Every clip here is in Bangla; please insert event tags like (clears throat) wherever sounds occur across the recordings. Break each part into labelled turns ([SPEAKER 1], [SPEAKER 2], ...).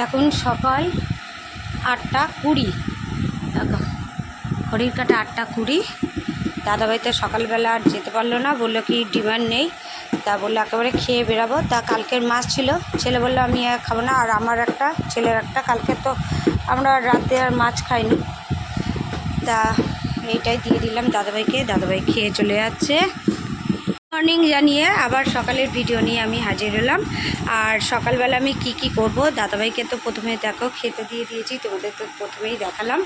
[SPEAKER 1] এখন সকাল আটটা কুড়ি। ঘড়ির কাটা আটটা কুড়ি। দাদাভাই তো সকালবেলা আর যেতে পারল না, বলল কি ডিমান্ড নেই। তা বলল একেবারে খেয়ে বেরাবো তা কালকের মাছ ছিল, ছেলে বলল আমি আর খাব না, আর আমার একটা, ছেলের একটা, কালকে তো আমরা রাতে আর মাছ খাইনি। তা এইটাই দিয়ে দিলাম দাদাভাইকে, দাদাভাই খেয়ে চলে যাচ্ছে। মর্নিং জানিয়ে আবার সকালের ভিডিও নিয়ে আমি হাজির হলাম। আর সকালবেলা আমি কি কি করব, দাদাভাইকে তো প্রথমে দেখো খেতে দিয়ে দিয়েছি, তোমাদের তো প্রথমেই দেখালাম।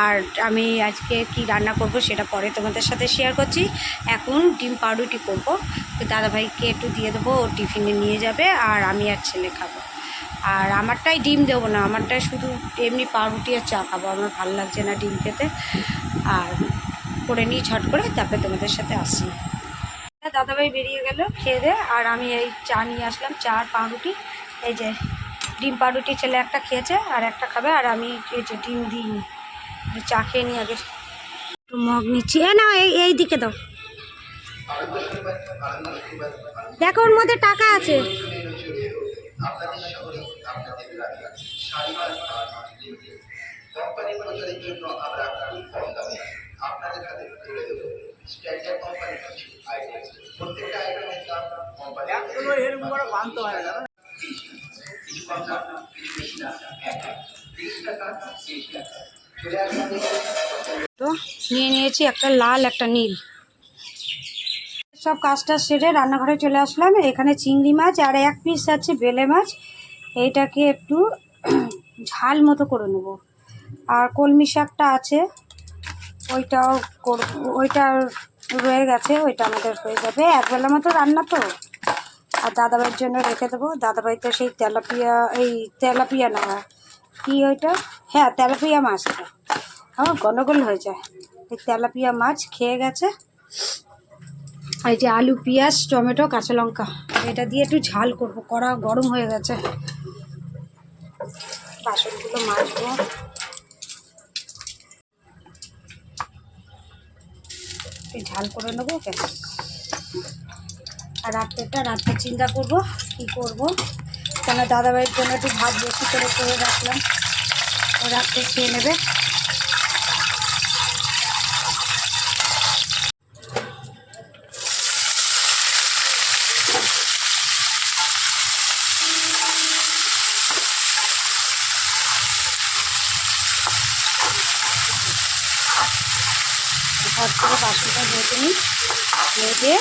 [SPEAKER 1] আর আমি আজকে কি রান্না করব সেটা পরে তোমাদের সাথে শেয়ার করছি। এখন ডিম পাউরুটি করব। দাদাভাইকে একটু দিয়ে দেবো, ও টিফিনে নিয়ে যাবে আর আমি আর ছেলে খাব। আর আমারটাই ডিম দেবো না, আমারটাই শুধু এমনি পাউরুটি আর চা খাব, আমার ভালো লাগছে না ডিম খেতে। আর করে নিই ছট করে, তারপরে তোমাদের সাথে আসি। দাদাভাই বেরিয়ে গেল খেয়ে দে আর আমি এই চা নিয়ে আসলাম, চা আর পাউরুটি। এই যে ডিম পাউরুটি ছেলে একটা খেয়েছে আর একটা খাবে, আর আমি এই যে ডিম দিইনি। চা খেয়ে নিই আগে। একটু মগ নিচ্ছি। এ না, এই এই দিকে দাও। দেখো, ওর মধ্যে টাকা আছে।
[SPEAKER 2] আপনাদের তুলে দেবো।
[SPEAKER 1] তো নিয়ে নিয়েছি একটা লাল, একটা নীল। সব কাজটা সেরে রান্নাঘরে চলে আসলাম। এখানে চিংড়ি মাছ আর এক পিস আছে বেলে মাছ। এইটাকে একটু (clears throat) ঝাল মতো করে নেব। আর কলমি শাকটা আছে। ওইটাও করব ওইটা রয়ে গেছে, ওইটা আমাদের হয়ে যাবে। একবেলা মতো রান্না তো। আর দাদাভাইয়ের জন্য রেখে দেবো। দাদাভাই তো সেই তেলাপিয়া, এই তেলাপিয়া না, কি ওইটা? হ্যাঁ তেলাপিয়া মাছ এটা আমার গন্ডগোল হয়ে যায়। এই তেলাপিয়া মাছ খেয়ে গেছে। এই যে আলু, পেঁয়াজ, টমেটো, কাঁচা লঙ্কা, এটা দিয়ে একটু ঝাল করব। কড়া গরম হয়ে গেছে। বাসনগুলো মাজবো। ঝাল করে নেব কেন আর রাত্রেটা রাত্রে চিন্তা করব, কি করব? কেন দাদাভাইয়ের জন্য একটু ভাত বেশি করে করে রাখলাম। ও রাত্রে খেয়ে নেবে ঘর করে বাসনটা ধুয়ে নিই মেজে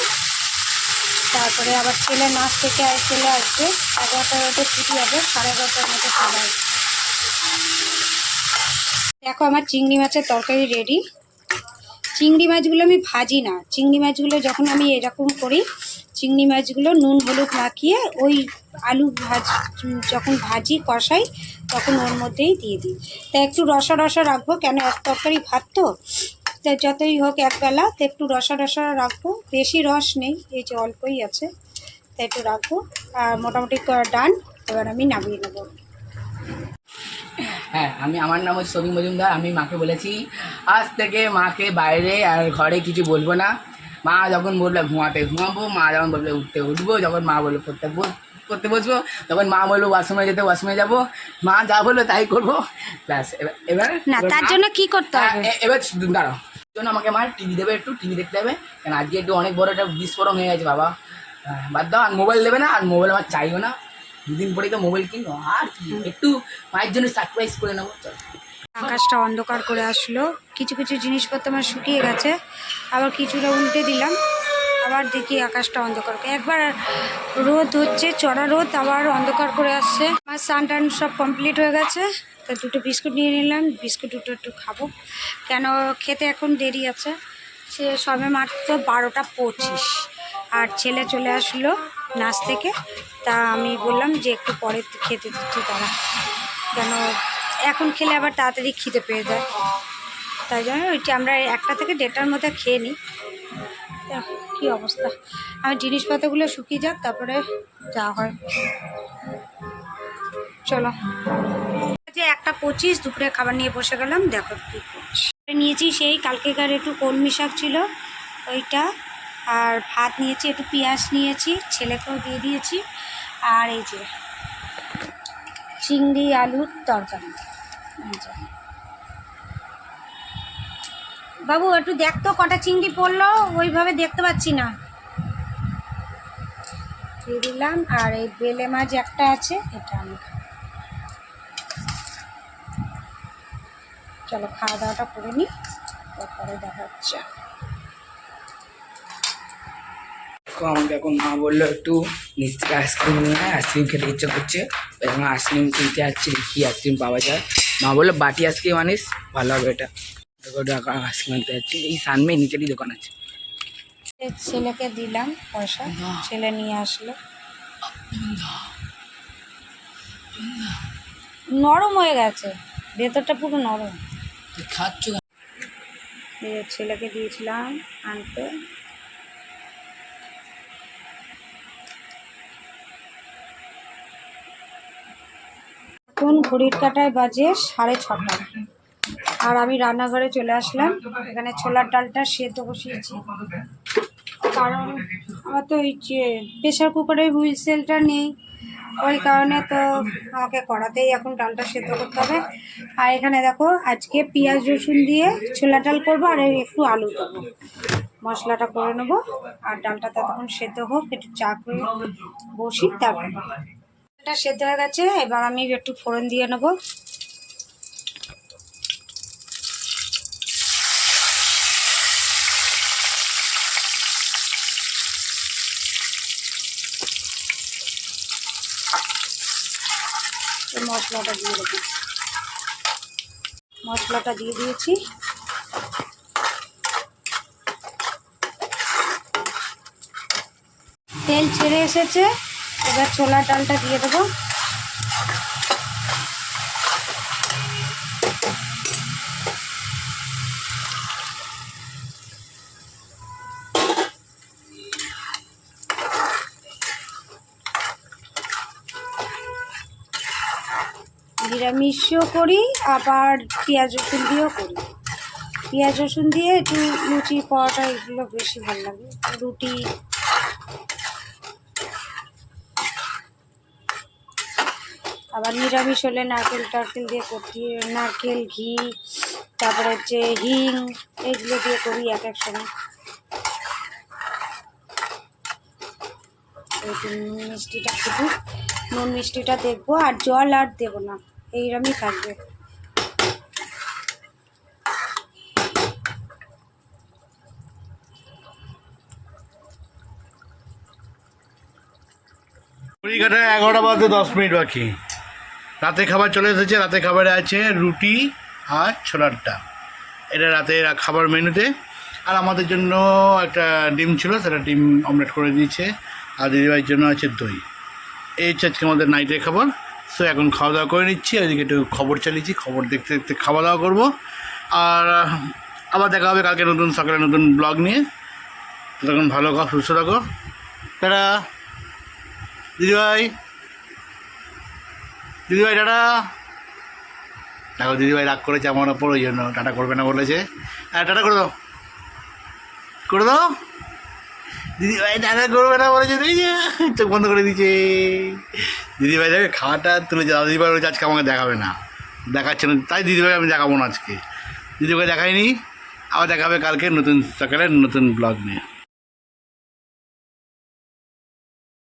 [SPEAKER 1] তারপরে আবার ছেলে নাচ থেকে আর চলে আসবে। এগারোটার মধ্যে ছুটি হবে, সাড়ে এগারোটার মধ্যে চলে আসবে। দেখো আমার চিংড়ি মাছের তরকারি রেডি চিংড়ি মাছগুলো আমি ভাজি না। চিংড়ি মাছগুলো যখন আমি এরকম করি, চিংড়ি মাছগুলো নুন, হলুদ মাখিয়ে ওই আলু ভাজ, যখন ভাজি, কষাই, তখন ওর মধ্যেই দিয়ে দিই। তা একটু রসা রসা রাখব। কেন? এক তরকারি ভাত তা। যতই হোক একবেলা তো একটু রসা রসা রাখব। বেশি রস নেই এই যে অল্পই আছে তা একটু রাখব। আর মোটামুটি ডান এবার আমি নামিয়ে নেব।
[SPEAKER 3] হ্যাঁ আমি আমার নাম হচ্ছে সবি মজুমদার আমি মাকে বলেছি আজ থেকে মাকে বাইরে আর ঘরে কিছু বলব না। মা যখন বলবে ঘুমাতে ঘুমাবো মা যখন বলবে উঠতে উঠবো যখন মা বলবে পড়তে বস- করতে বসবো তখন মা বলব ওয়াশরুমে যেতে ওয়াশরুমে যাব মা যা বলবে তাই করব। ব্যাস এবার এবার
[SPEAKER 1] না তার জন্য কি করতে
[SPEAKER 3] হ্যাঁ,
[SPEAKER 1] হবে?
[SPEAKER 3] এবার দাঁড়াও। জন্য আমাকে মা টিভি দেবে একটু টিভি দেখতে হবে কেন আজকে একটু অনেক বড় একটা বিস্ফোরণ হয়ে গেছে বাবা। বাদ দাও, আর মোবাইল দেবে না, আর মোবাইল আমার চাইও না। দুদিন পরেই তো মোবাইল কিনবো, আর একটু মায়ের জন্য সারপ্রাইজ করে নেব, চল।
[SPEAKER 1] আকাশটা অন্ধকার করে আসলো। কিছু কিছু জিনিসপত্র আমার শুকিয়ে গেছে। আবার কিছুটা উল্টে দিলাম। আবার দেখি আকাশটা অন্ধকার করে একবার রোদ হচ্ছে, চড়া রোদ, আবার অন্ধকার করে আসছে। আমার স্নান টান সব কমপ্লিট হয়ে গেছে। তা দুটো বিস্কুট নিয়ে নিলাম। বিস্কুট দুটো একটু খাব। কেন খেতে এখন দেরি আছে। সে সবে মাত্র বারোটা পঁচিশ। আর ছেলে চলে আসলো নাচ থেকে। তা আমি বললাম যে একটু পরে খেতে দিচ্ছি তারা। কেন এখন খেলে আবার তাড়াতাড়ি খিদে পেয়ে যায়। তাই জন্য ওইটি আমরা একটা থেকে দেড়টার মধ্যে খেয়ে নিই। কী অবস্থা? আমার জিনিসপত্রগুলো শুকিয়ে যাক, তারপরে যা হয়। চলো। যে একটা পঁচিশ, দুপুরে খাবার নিয়ে বসে গেলাম, দেখো কী করছি। নিয়েছি সেই কালকেকার একটু কলমি শাক ছিল, ওইটা। আর ভাত নিয়েছি, একটু পেঁয়াজ নিয়েছি, ছেলেকেও দিয়ে দিয়েছি। আর এই যে, চিংড়ি, আলুর তরকারি। বাবু, একটু দেখতো কটা চিংড়ি পড়ল, ওইভাবে দেখতে পাচ্ছি না। দিয়ে দিলাম, আর এই বেলে মাছ একটা আছে, এটা আমি খাব। চলো খাওয়া দাওয়াটা করে নিই তারপরে দেখা হচ্ছে।
[SPEAKER 3] আমাকে এখন মা বলল একটু নিচ থেকে আইসক্রিম নিয়ে আয় আইসক্রিম খেতে ইচ্ছে করছে। এখন আইসক্রিম কিনতে যাচ্ছি কী আইসক্রিম পাওয়া যায়। মা বলল বাটি আইসক্রিম আনিস ভালো হবে এটা। আইসক্রিম আনতে যাচ্ছি। এই সানমে নিচেরই দোকান আছে।
[SPEAKER 1] ছেলেকে দিলাম পয়সা ছেলে নিয়ে আসলো। নরম হয়ে গেছে ভেতরটা পুরো নরম।
[SPEAKER 3] খাচ্ছ
[SPEAKER 1] ছেলেকে দিয়েছিলাম আনতে। এখন ঘড়ির কাটায় বাজে সাড়ে ছটা। আর আমি রান্নাঘরে চলে আসলাম। এখানে ছোলার ডালটা সেদ্ধ বসিয়েছি। কারণ আমার তো ওই প্রেশার কুকারের হুইলসেলটা নেই। ওই কারণে তো আমাকে কড়াতেই এখন ডালটা সেদ্ধ করতে হবে। আর এখানে দেখো, আজকে পেঁয়াজ রসুন দিয়ে ছোলা ডাল করব আর একটু আলু দেবো। মশলাটা করে নেব আর ডালটা ততক্ষণ সেদ্ধ হোক, একটু চা করে বসি, তারপর। ডালটা সেদ্ধ হয়ে গেছে, এবার আমি একটু ফোড়ন দিয়ে নেব। মশলাটা দিয়ে দেবো। মশলাটা দিয়ে দিয়েছি। তেল ছেড়ে এসেছে। এবার ছোলার ডালটা দিয়ে দেবো। নিরামিষও করি, আবার পেঁয়াজ রসুন দিয়েও করি। পেঁয়াজ রসুন দিয়ে একটু লুচি, পরোটা এগুলো বেশি ভালো লাগে। রুটি। আবার নিরামিষ হলে নারকেল টারকেল দিয়ে করতে, নারকেল, ঘি, তারপরে হচ্ছে হিং, এগুলো দিয়ে করি এক এক সময়। মিষ্টিটা ফুটুক নুন মিষ্টিটা দেখব আর জল আর দেবো না। এইরকমই থাকবে।
[SPEAKER 4] এগারোটা বাজতে দশ মিনিট বাকি। রাতে খাবার চলে এসেছে, রাতে খাবারে আছে রুটি আর ছোলার ডাল। এটা রাতে খাবার মেনুতে। আর আমাদের জন্য একটা ডিম ছিল, সেটা ডিম অমলেট করে দিয়েছে। আর দিদিভাইয়ের জন্য আছে দই। এই হচ্ছে আজকে আমাদের নাইটের খাবার। সো এখন খাওয়া দাওয়া করে নিচ্ছি ওইদিকে একটু খবর চালিয়েছি, খবর দেখতে দেখতে খাওয়া দাওয়া করব। আর, আবার দেখা হবে কালকে নতুন, সকালে নতুন ব্লগ নিয়ে। তখন ভালো থাকো, সুস্থ থাকো। তারা দিদিভাই দিদিভাই টাটা। দেখো দিদিভাই রাগ করেছে আমার ওপর, ওই জন্য টাটা করবে না বলেছে। হ্যাঁ টাটা করে দাও। করে দাও। দিদিভাই দাদা করবে না বলেছে যে চোখ বন্ধ করে দিচ্ছে দিদি ভাই দেখে, খাওয়াটা তুলে দাদা দিদিভাই বলেছে, আজকে আমাকে দেখাবে না। দেখাচ্ছে না। তাই দিদি ভাই আমি দেখাবো না আজকে। দিদি ভাই দেখাইনি। আবার দেখাবে কালকে নতুন সকালে নতুন ব্লগ নিয়ে।